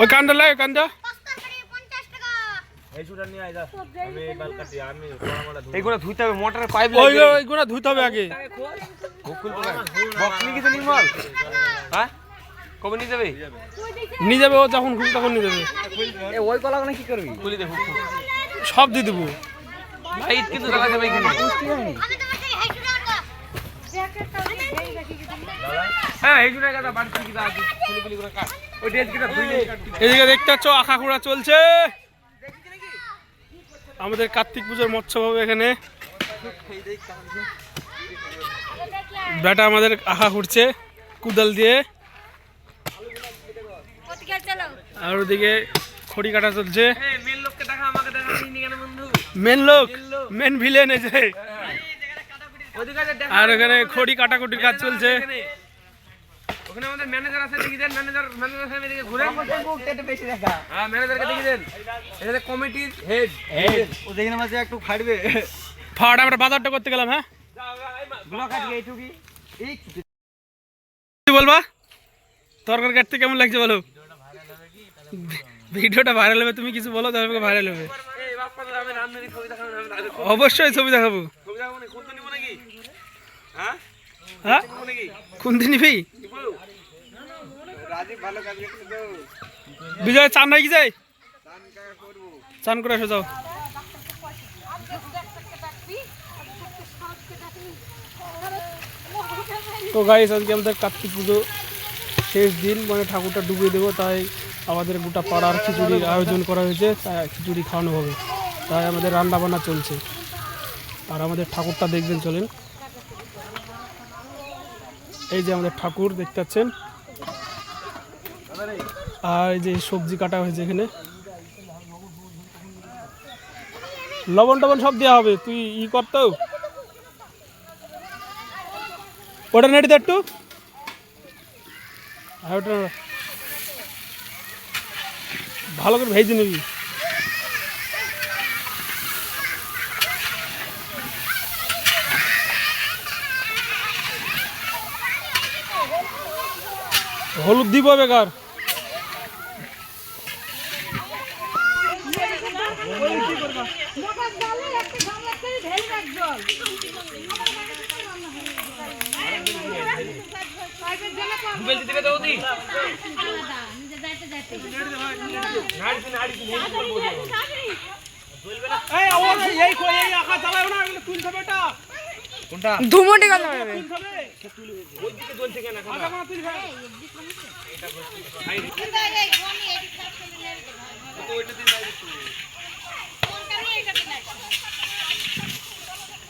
ওই কান্দা লাগে কান্দা এইগুলো ধুইতে হবে মোটরের পাইপ ধুতে হবে আগে। নির্মল? হ্যাঁ? কবে নিয়ে যাবে? নিয়ে যাবে ও যখন তখন নিয়ে যাবে। এ ওই কলাগুলো কি করবি? খুলে সব দিয়ে দেবো। লাইট কিন্তু জ্বালা যাবে এখানে হ্যাঁ এই জন্য কথা বাড়ি থেকে দাও খুলে খুলে করে কাট ওই ড্রেস কিটা ধুই নিয়ে কাট এদিকে দেখতে পাচ্ছ চলছে। আমাদের কার্তিক পুজোর মৎসব হবে এখানে। বেটা আমাদের আখা খুঁড়ছে কুদাল দিয়ে। আর ওদিকে খড়ি কাটা চলছে। মেন বন্ধু। মেন লোক মেন ভিলেন এসে। আর ওখানে খড়ি কাটাকুটির কাজ চলছে। ওখানে আমাদের ম্যানেজার আছে দেখি দেন ম্যানেজার ম্যানেজার সাহেব এদিকে ঘুরে বেশি দেখা। হ্যাঁ ম্যানেজারকে দেখি দেন। এটা কমিটির হেড হেড ও দেখি না মাঝে একটু ফাটবে। ফাট আমরা বাজারটা করতে গেলাম হ্যাঁ? গুলো এইটুকি? এই বলবা? তরকারি কাটতে কেমন লাগছে বলো? ভিডিওটা ভাইরাল হবে তুমি কিছু বলো তাহলে ভাইরাল হবে। অবশ্যই ছবি দেখাবো। ছবি দেখাবো না কোন তো নিব নাকি? হ্যাঁ? হ্যাঁ? নিব কোন দিন নিবি নিব রাজীব ভালো কাজ করতে দাও বিজয় চান নাকি যাই চান করে এসে যাও। তো গাইস আজকে আমাদের কার্তিক পুজো শেষ দিন। মানে ঠাকুরটা ডুবিয়ে দেবো তাই আমাদের গোটা পাড়ার খিচুড়ির আয়োজন করা হয়েছে তাই খিচুড়ি খাওয়ানো হবে। তাই আমাদের রান্না বান্না চলছে। আর আমাদের ঠাকুরটা দেখবেন চলেন। এই যে আমাদের ঠাকুর দেখতে পাচ্ছেন? আর এই যে সবজি কাটা হয়েছে এখানে। লবণ টবণ সব দেওয়া হবে, তুই ই করতেও ওটা দে একটু। আর ওটা ভালো করে ভেজে নিবি। হলুদ দিব বেকার মোবাইল দিতে দাও দি এই আওয়াজ এই কই এই আখা চালাও না এগুলো তুলতে বেটা কোনটা ধুমুটি গেল হবে তুলতে ওই দিকে জ্বলছে কেন এখন আধা ঘণ্টা তুলবে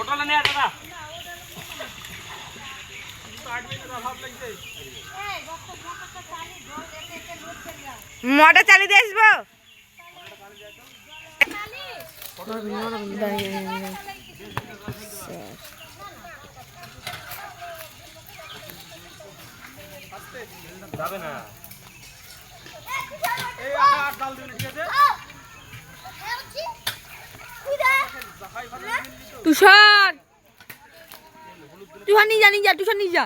পটল নিয়ে দাদা মোটর চালিয়ে দিয়ে আসব? যাবে না। এই ডাল ঠিক আছে তুষার। তুষার নিয়ে যা নিয়ে যা তুষার নিয়ে যা।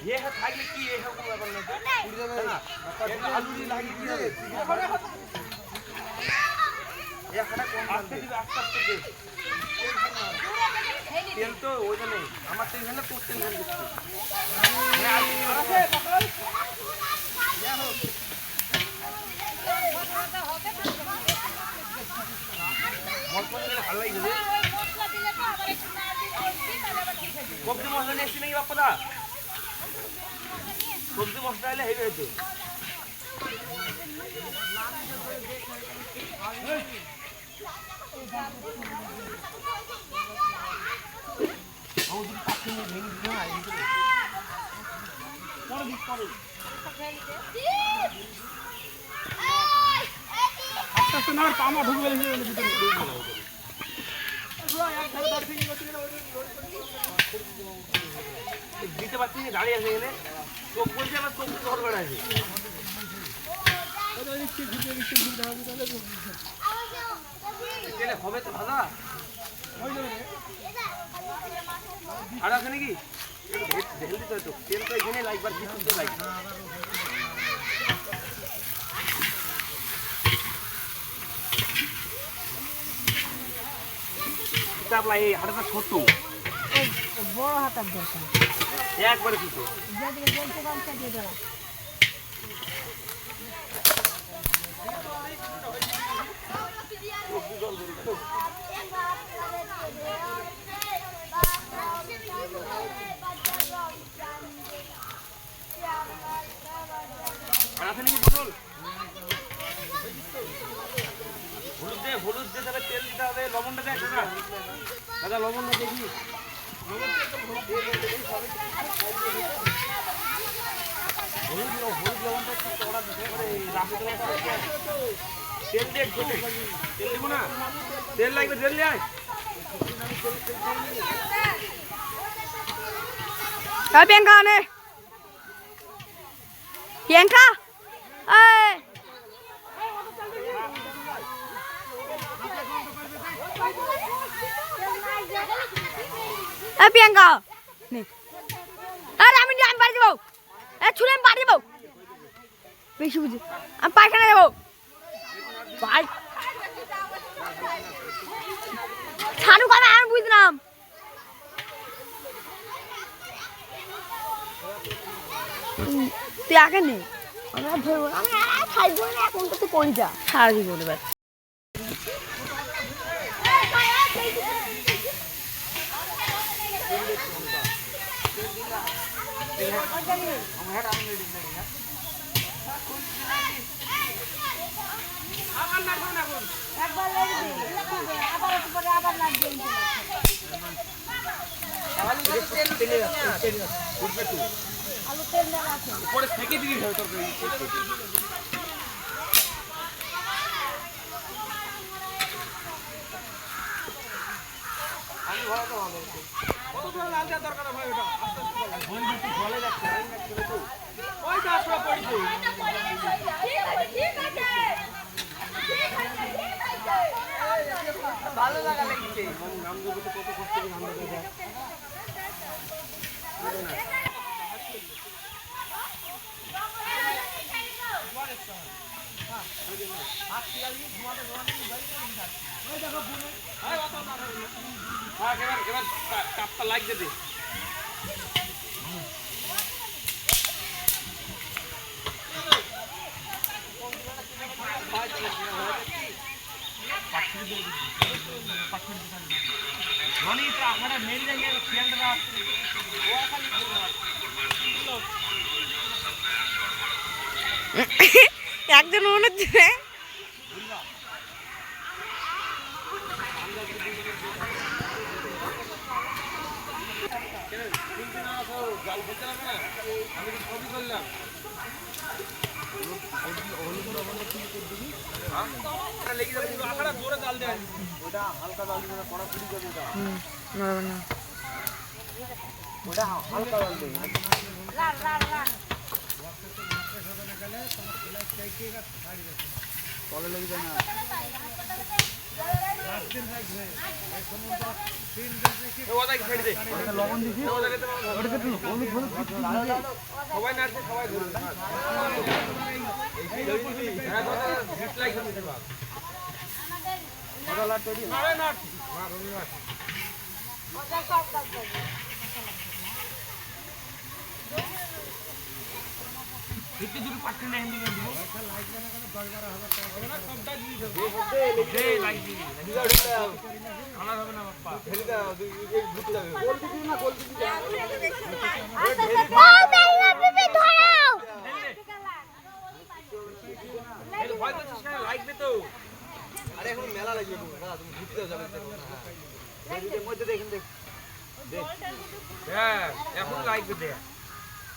ये है থাকলে কি এই সব কোনো ব্যাপার নাই উড়ে যাবে না আলু দিয়ে লাগিয়ে কি হবে এই খানা কম আস্তে দিবে আস্তে আস্তে দে তেল তো ওইটা নেই আমার তেল না তোর তেল রে। সবজি মশলা নিয়ে এসছি নাকি বাপ্পাদা সবজি মশলা এলে হেভি হতো পামা ঢুকবে দিতে পারছি না দাঁড়িয়ে আছে এখানে চোখ বলছে আমার চোখ ঘর বেড়াচ্ছে তেলে হবে তো ভাজা আর আছে নাকি? ঢেল দিতে হতো তেল তো এখানে লাগবার কিছু তো লাগবে চাপলা এই হাড়টা ছোট। বড় হাতার দরকার। একবারে ছোট। বলতে পারছে দিয়ে দেওয়া আর আছে নাকি পটল হলুদ দে হলুদ দিয়ে তাহলে তেল দিতে হবে লবণটা দেখ দাদা দাদা লবণটা দেখি লবণ দিয়ে একদম হলুদ দিয়ে দিতে হবে, সবই হলুদ ল- হলুদ লবণটা একটু চড়া দিতে হবে রাখতে হবে তেল দিয়ে একটু তেল দিব না তেল লাগবে, তেল দিয়ে আয় Kau Bianca nih. Bianca. Eh. Eh Bianca. Nih. Eh আমি আমি বাড়ি দেবো এ ছুলে আমি বাড়ি দেবো বেশি বুঝি আমি পায়খানা দেবো ভাই ছাড়ু কথা আমি বুঝলাম। তুই আগে নে। আমরা ধরবো না। আমি খাইবো না এখন তো তুই করি যা। সারা দিব এবার পরে থেকে দিবি হবে তরকারি। ভালো লাগা লেগেছে কত কষ্ট করে রান্না করে দেয় হ্যাঁ এবার এবার কা- কাপটা লাগবে দে। একজন মনে হচ্ছে জল খেতে হবে না আমি তো সবই করলাম লেগে যাবে কিন্তু আখাটা জোরে জাল দেয় ওটা হালকা জাল দিবে না। কড়া পুরি তলে লেগে যায় না। লবণ দিছি সবাই নাচছে সবাই হ্যাঁ দাদা হিট লাগছে দিতে পার লাট তৈরি আরে নাট হ্যাঁ রবি নাট ভিত্তি দুটো পাট্টি না হিন্দি দিয়ে দেবো। আরে এখন মেলা লাগবে না তুমি ঘুরতে যাবে হ্যাঁ এখন লাগবে দে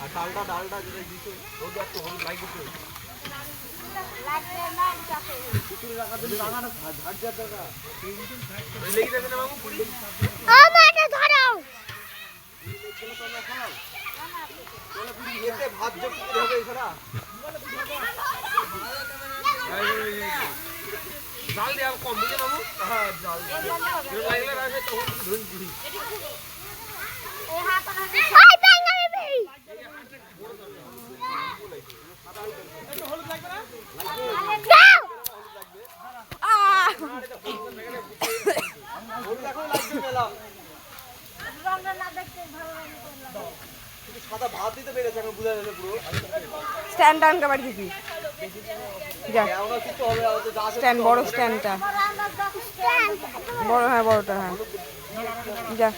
লাগবে লাগবে। আর ডালটা ডালটা যেটা দিছো ও তো একটু হলুদ লাগবে তো লেগে যাবে না মামু পুরি আমাকে ভাত যোগ করতে হবে এছাড়া জাল দিয়ে কম বুঝে মামু হ্যাঁ জাল দিয়ে না বেবি যাও আহ হলুদ এখন লাগবে মেলা সাদা ভাত দিতে পেরেছে এখন বুঝা যাচ্ছে পুরো স্ট্যান্ড ডাউন কাবার দিবি যা কেমন কিছু হবে আর তো যা।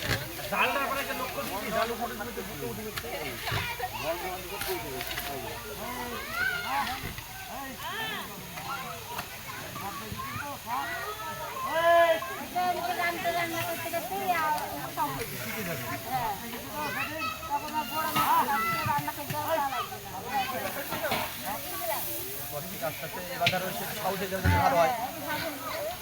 আছে স্ট্যান্ড বড় স্ট্যান্ডটা বড় হ্যাঁ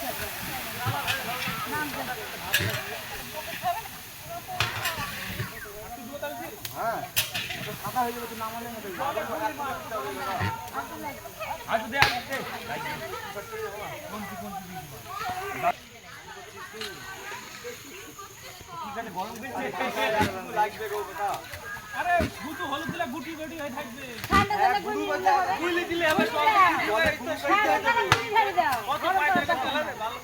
আরে গুটু হলুদ দিলে গুটি গুটি হয়ে থাকবে বুঝলি দিলে আবার সব তো সইতে হবে কত পাইতে গেলে ভালো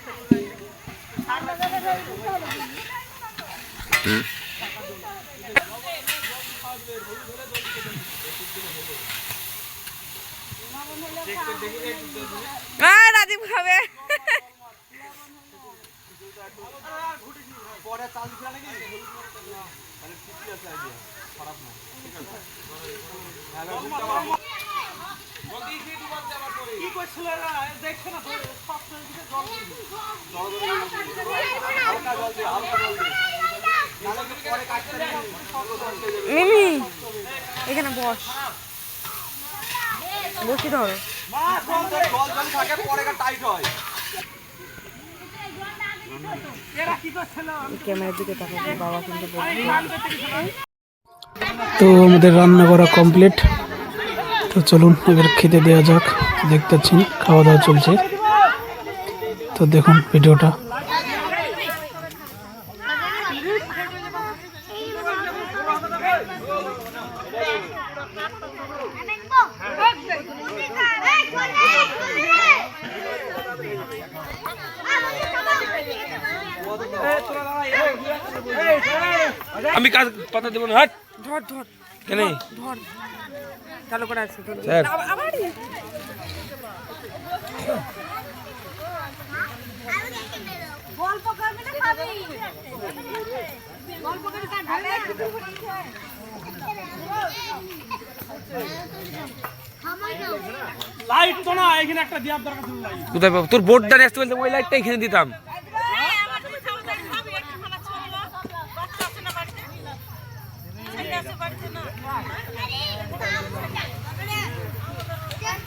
হ্যাঁ রাজীব খাবে পরে চাল দিছে নাকি তাহলে ঠিকই আছে আইডিয়া খারাপ না ঠিক আছে কি করছিল এরা দেখছে না তো সব দিকে জল হালকা জল দিয়ে হালকা জল দিয়ে নাহলে কিন্তু মিমি এখানে বস। বসি ধরো ক্যামেরার দিকে তাকাচ্ছি বাবা কিন্তু তো আমাদের রান্না করা কমপ্লিট তো চলুন এবার খেতে দেওয়া যাক দেখতে পাচ্ছেন খাওয়া দাওয়া চলছে। তো দেখুন ভিডিওটা। আমি কাজ পাতা দেবো না হাট। ধর ধর। কেন চালু করে আছে ধর। স্যার। আবার- আবারই গল্প করবি না খাবি? গল্প করে খাবি লাইট তো না এখানে একটা দেওয়ার দরকার ছিল কোথায় তোর বোর্ডটা নিয়ে আসতে বলতে ওই লাইটটা এখানে দিতাম।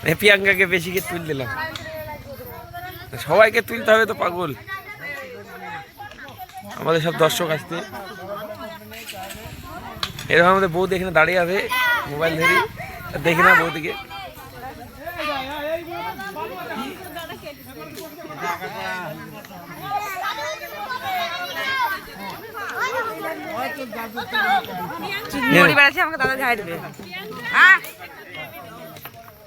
মানে প্রিয়াঙ্কাকে বেশি কে তুল দিলাম। সবাইকে তুলতে হবে তো পাগল। আমাদের সব দর্শক আসতে এরকম আমাদের বউ দেখে না দাঁড়িয়ে যাবে মোবাইল ধরি দেখে না বউদিকে। আমাকে দাদা ঝাড়বে হ্যাঁ।